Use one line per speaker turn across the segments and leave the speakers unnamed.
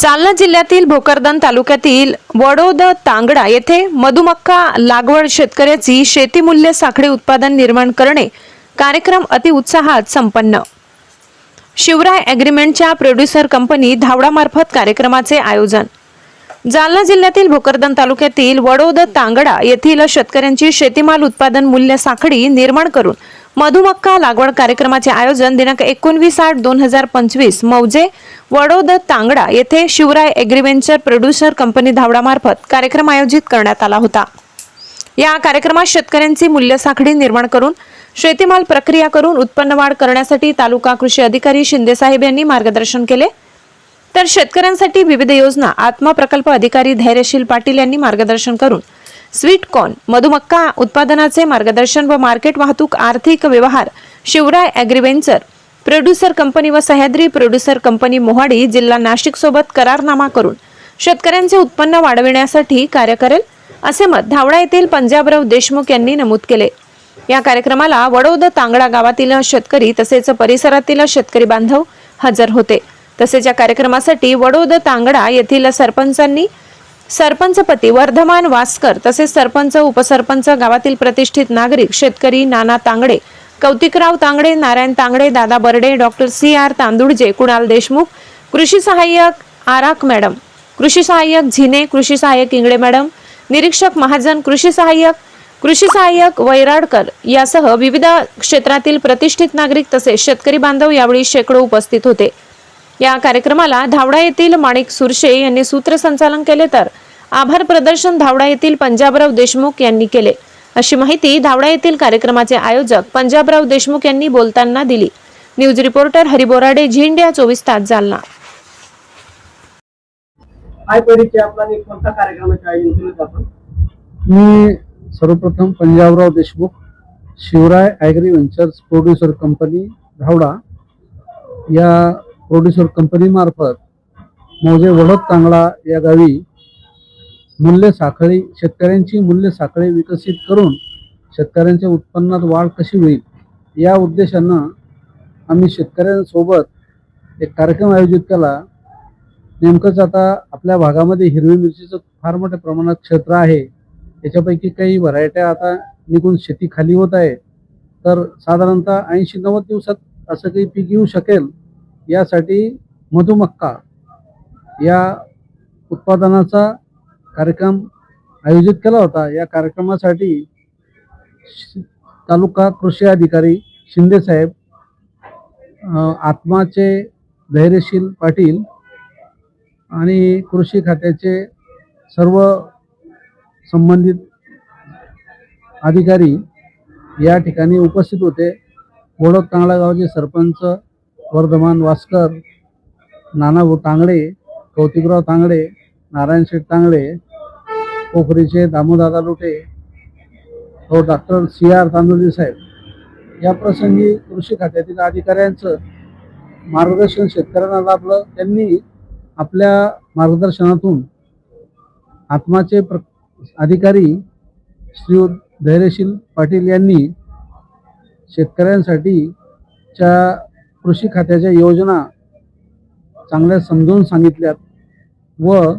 जालना जिल्ह्यातील भोकरदन तालुक्यातील वडोद तांगडा येथे मधुमक्का लागवड शेतकऱ्याची शेतीमूल्य साखळी उत्पादन निर्माण करणे कार्यक्रम अतिउत्साहात संपन्न. शिवराय ॲग्रीमेंटच्या प्रोड्युसर कंपनी धावडामार्फत कार्यक्रमाचे आयोजन. जालना जिल्ह्यातील भोकरदन तालुक्यातील वडोद तांगडा येथील शेतकऱ्यांची शेतीमाल उत्पादन मूल्य साखळी निर्माण करून मधुमक्का लागवड कार्यक्रमाचे आयोजन दिनांक एकोणवीस आठ दोन हजार पंचवीस मौजे वडोद तांगडा येथे Shivrai agri venture producer company धावडामार्फत कार्यक्रम आयोजित करण्यात आला होता. या कार्यक्रमात शेतकऱ्यांची मूल्य साखळी निर्माण करून शेतीमाल प्रक्रिया करून उत्पन्न वाढ करण्यासाठी तालुका कृषी अधिकारी शिंदेसाहेब यांनी मार्गदर्शन केले. तर शेतकऱ्यांसाठी विविध योजना आत्मा प्रकल्प अधिकारी धैर्यशील पाटील यांनी मार्गदर्शन करून स्वीट कॉर्न मधुमक्का उत्पादनाचे मार्गदर्शन व मार्केट वाहतूक आर्थिक व्यवहार शिवराय अॅग्रीवेंचर प्रोड्युसर कंपनी व सह्याद्री प्रोड्युसर कंपनी मोहाडी जिल्हा नाशिक सोबत करारनामा करून शेतकऱ्यांचे उत्पन्न वाढविण्यासाठी कार्य करेल असे मत धावडा येथील पंजाबराव देशमुख यांनी नमूद केले. या कार्यक्रमाला वडोद तांगडा गावातील शेतकरी तसेच परिसरातील शेतकरी बांधव हजर होते. तसेच या कार्यक्रमासाठी वडोद तांगडा येथील सरपंचांनी सरपंचपती वर्धमान वासकर तसेच सरपंच उपसरपंच गावातील प्रतिष्ठित नागरिक शेतकरी नाना तांगडे कौतिकराव तांगडे नारायण तांगडे दादा Barde doctor C R Tandulje Kunal Deshmukh कृषी सहाय्यक आराक मॅडम कृषी सहाय्यक झिने कृषी सहाय्यक इंगळे मॅडम निरीक्षक महाजन कृषी सहाय्यक कृषी सहाय्यक वैराडकर यासह विविध क्षेत्रातील प्रतिष्ठित नागरिक तसेच शेतकरी बांधव यावेळी शेकडो उपस्थित होते. या कार्यक्रमाला धावडा येथील माणिक सुरशे यांनी सूत्रसंचालन केले तर आभार प्रदर्शन धावडा येथील पंजाबराव देशमुख यांनी केले. अशी माहिती धावडा येथील कार्यक्रमाचे आयोजक पंजाबराव देशमुख यांनी बोलताना दिली. News reporter Hariborade Zee India चोवीस तास जालना.
मी सर्वप्रथम Panjabrao Deshmukh Shivray agri ventures producer company Dhawda या प्रोड्युसर कंपनीमार्फत मौजे वडद तांगळा या गावी मूल्य साखळी शेतकऱ्यांची मूल्य साखळी विकसित करून शेतकऱ्यांच्या उत्पन्नात वाढ कशी होईल या उद्देशानं आम्ही शेतकऱ्यांसोबत एक कार्यक्रम आयोजित केला. नेमकंच आता आपल्या भागामध्ये हिरवी मिरचीचं फार मोठ्या प्रमाणात क्षेत्र आहे. त्याच्यापैकी काही व्हरायट्या आता निघून शेती खाली होत आहे. तर साधारणतः ऐंशी नव्वद दिवसात असं काही पीक येऊ शकेल. यासाठी मधुमक्का या उत्पादनाचा कार्यक्रम आयोजित केला होता. या कार्यक्रमासाठी तालुका कृषी अधिकारी शिंदेसाहेब आत्माचे धैर्यशील पाटील आणि कृषी खात्याचे सर्व संबंधित अधिकारी या ठिकाणी उपस्थित होते. बोडक तांगडा गावचे सरपंच वर्धमान वास्कर नानाभाऊ तांगडे कौतिकराव तांगडे नारायण शेठ तांगडे पोखरीचे दामोदादा लोटे व डॉक्टर सी आर तांदुळजी साहेब. या प्रसंगी कृषी खात्यातील अधिकाऱ्यांचं मार्गदर्शन शेतकऱ्यांना लाभलं. त्यांनी आपल्या मार्गदर्शनातून आत्माचे प्र अधिकारी श्री धैर्यशील पाटील यांनी शेतकऱ्यांसाठी च्या कृषी खात्याच्या योजना चांगल्या समजून सांगितल्यात व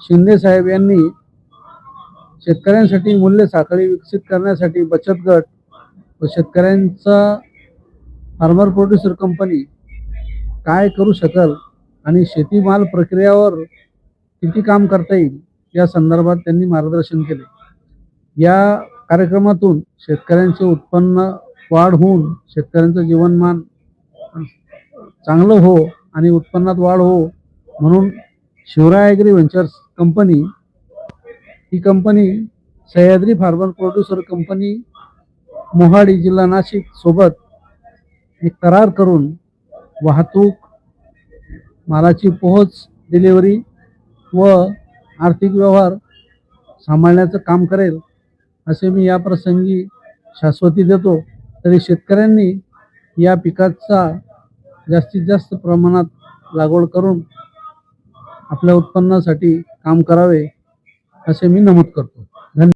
शिंदे साहेब यांनी शेतकऱ्यांसाठी मूल्य साखळी विकसित करण्यासाठी बचत गट व शेतकऱ्यांचा फार्मर प्रोड्युसर कंपनी काय करू शकल आणि शेतीमाल प्रक्रियावर किती काम करता येईल या संदर्भात त्यांनी मार्गदर्शन केले. या कार्यक्रमातून शेतकऱ्यांचे उत्पन्न वाढ होऊन शेतकऱ्यांचं जीवनमान चांगलं हो आणि उत्पन्नात वाढ हो म्हणून शिवराय ॲग्री व्हेंचर्स कंपनी ही company Sahyadri farmer producer company Mohadi जिल्हा नाशिक सोबत एक करार करून वाहतूक मालाची पोहोच डिलिव्हरी व आर्थिक व्यवहार सांभाळण्याचं काम करेल असे मी या प्रसंगी शाश्वती देतो. तरी शेतकऱ्यांनी या पिकाचा जास्तीत जास्त प्रमाणात लागवड करून आपल्या उत्पन्नासाठी काम करावे असे मी नमूद करतो.